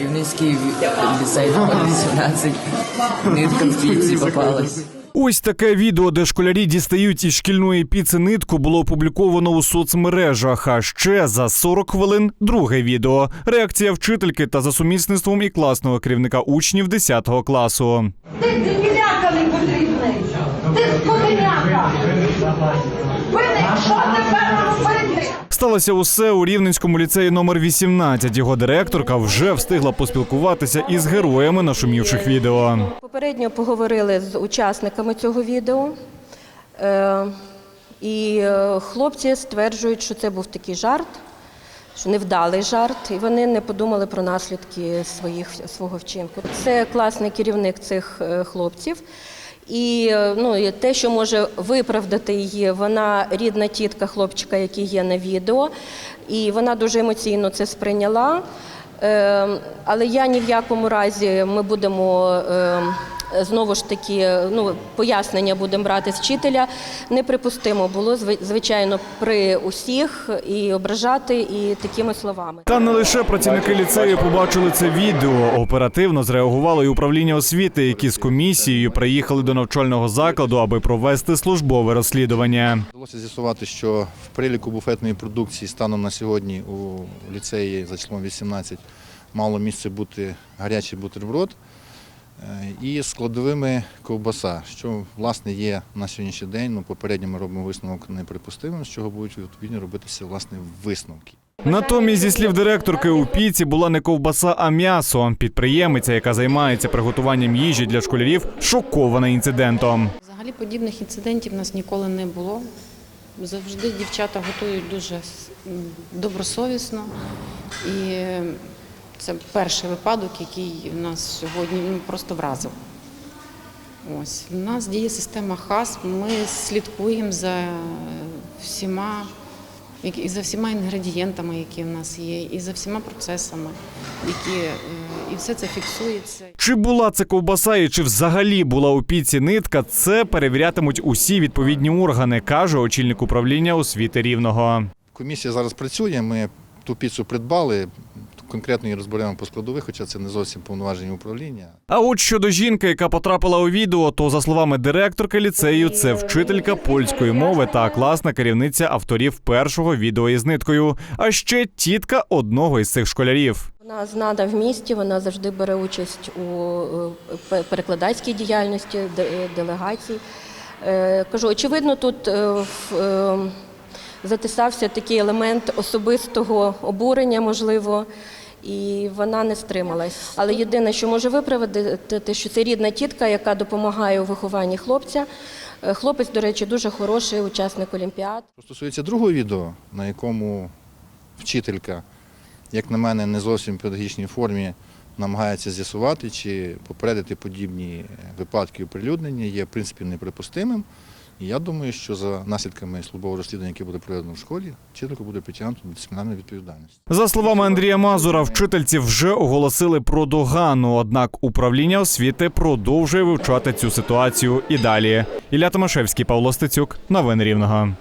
Рівненський ліцей номер 18. Нитка в піці попалась. Ось таке відео, де школярі дістають із шкільної піци нитку, було опубліковано у соцмережах. А ще за 40 хвилин друге відео. Реакція вчительки та за сумісництвом і класного керівника учнів 10 класу. Ти дебіляка не потрібний. Ти скотиняка. Винен, що тепер? Сталося усе у рівненському ліцеї номер 18. Його директорка вже встигла поспілкуватися із героями нашумівших відео. Попередньо поговорили з учасниками цього відео. Е, І е, хлопці стверджують, що це був такий жарт, що невдалий жарт, і вони не подумали про наслідки своїх, свого вчинку. Це класний керівник цих е, хлопців. І, е, ну, те, що може виправдати її, вона рідна тітка хлопчика, який є на відео, і вона дуже емоційно це сприйняла. Е, Але я ні в якому разі ми будемо е, знову ж таки ну, пояснення будемо брати з вчителя. Неприпустимо було звичайно при усіх і ображати і такими словами. Та не лише працівники ліцею побачили це відео. Оперативно зреагувало і управління освіти, які з комісією приїхали до навчального закладу, аби провести службове розслідування. Вдалося з'ясувати, що в переліку буфетної продукції станом на сьогодні у ліцеї за числом 18 мало місце бути гарячий бутерброд е, і складовими ковбаса, що власне є на сьогоднішній день. Ну, попередньо ми робимо висновок неприпустимим, з чого будуть відповідно робитися власне висновки. Натомість, зі слів директорки, у піці була не ковбаса, а м'ясо. Підприємиця, яка займається приготуванням їжі для школярів, шокована інцидентом. Взагалі подібних інцидентів у нас ніколи не було. Завжди дівчата готують дуже добросовісно. І це перший випадок, який нас сьогодні ну, просто вразив. Ось. У нас діє система ХАС, ми слідкуємо за всіма, і за всіма інгредієнтами, які в нас є, і за всіма процесами, які, е, і все це фіксується. Чи була це ковбаса і чи взагалі була у піці нитка, це перевірятимуть усі відповідні органи, каже очільник управління освіти рівного. Комісія зараз працює. Ми ту піцу придбали. Конкретно її розберемо по складових, хоча це не зовсім повноваження управління. А от щодо жінки, яка потрапила у відео, то за словами директорки ліцею, це вчителька польської мови та класна керівниця авторів першого відео із ниткою, а ще тітка одного із цих школярів. Вона знана в місті, вона завжди бере участь у е, перекладацькій діяльності, де- делегацій. Е, Кажу, очевидно, тут в- е, затисався такий елемент особистого обурення, можливо, і вона не стрималась. Але єдине, що може виправити, що це рідна тітка, яка допомагає у вихованні хлопця. Е, Хлопець, до речі, дуже хороший учасник олімпіад. Що стосується другого відео, на якому вчителька, як на мене, не зовсім в педагогічній формі намагається з'ясувати чи попередити подібні випадки оприлюднення, є в принципі неприпустимим. І я думаю, що за наслідками службового розслідування, яке буде проведено в школі, вчительку буде притягнуто до дисциплінарної відповідальності. За словами Андрія Мазура, вчительці вже оголосили про догану. Однак управління освіти продовжує вивчати цю ситуацію і далі. Ілля Томашевський, Павло Стецюк, новини Рівного.